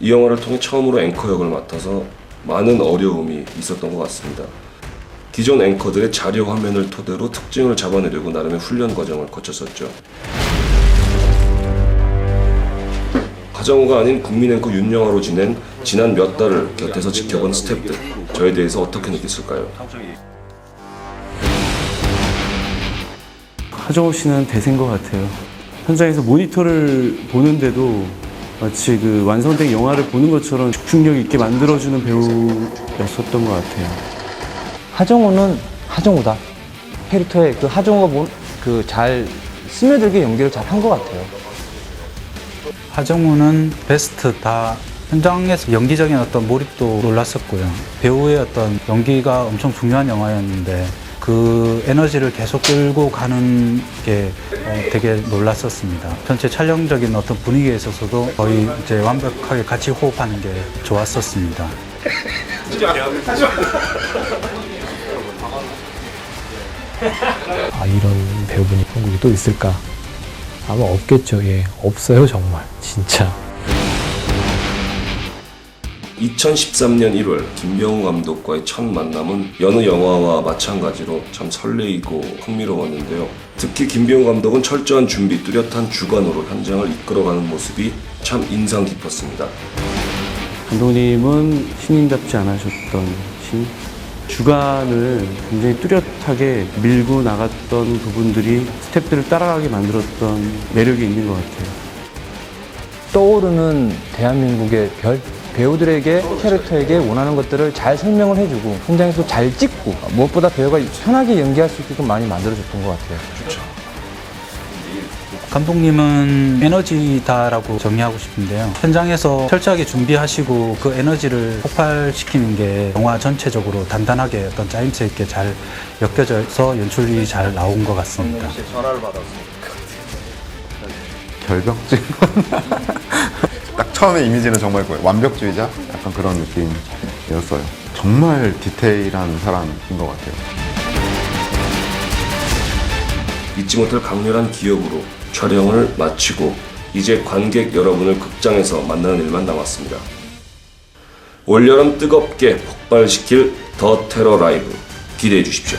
이 영화를 통해 처음으로 앵커 역을 맡아서 많은 어려움이 있었던 것 같습니다. 기존 앵커들의 자료 화면을 토대로 특징을 잡아내려고 나름의 훈련 과정을 거쳤었죠. 하정우가 아닌 국민 앵커 윤영아로 지낸 지난 몇 달을 곁에서 지켜본 스태프들 저에 대해서 어떻게 느꼈을까요? 하정우 씨는 대세인 것 같아요. 현장에서 모니터를 보는데도 마치 그 완성된 영화를 보는 것처럼 집중력 있게 만들어주는 배우였었던 것 같아요. 하정우는 하정우다. 캐릭터에 그 하정우가 그 잘 스며들게 연기를 잘 한 것 같아요. 하정우는 베스트 다 현장에서 연기적인 어떤 몰입도 놀랐었고요. 배우의 어떤 연기가 엄청 중요한 영화였는데 그 에너지를 계속 끌고 가는 게 어, 되게 놀랐었습니다. 전체 촬영적인 어떤 분위기에 있어서도 거의 이제 완벽하게 같이 호흡하는 게 좋았었습니다. 아 이런 배우분이 한국에 또 있을까? 아마 없겠죠. 예, 없어요 정말 진짜. 2013년 1월 김병우 감독과의 첫 만남은 여느 영화와 마찬가지로 참 설레이고 흥미로웠는데요. 특히 김병우 감독은 철저한 준비, 뚜렷한 주관으로 현장을 이끌어가는 모습이 참 인상 깊었습니다. 감독님은 신인답지 않으셨던 신. 주관을 굉장히 뚜렷하게 밀고 나갔던 부분들이 스태프들을 따라가게 만들었던 매력이 있는 것 같아요. 떠오르는 대한민국의 별 배우들에게 캐릭터에게 원하는 것들을 잘 설명을 해주고 현장에서 잘 찍고 무엇보다 배우가 편하게 연기할 수 있게끔 많이 만들어줬던 것 같아요. 감독님은 에너지다라고 정의하고 싶은데요. 현장에서 철저하게 준비하시고 그 에너지를 폭발시키는 게 영화 전체적으로 단단하게 어떤 짜임새 있게 잘 엮여져서 연출이 잘 나온 것 같습니다. 결벽증. 딱 처음에 이미지는 정말 그 완벽주의자? 약간 그런 느낌이었어요. 정말 디테일한 사람인 것 같아요. 잊지 못할 강렬한 기억으로 촬영을 마치고 이제 관객 여러분을 극장에서 만나는 일만 남았습니다. 올여름 뜨겁게 폭발시킬 더 테러 라이브 기대해 주십시오.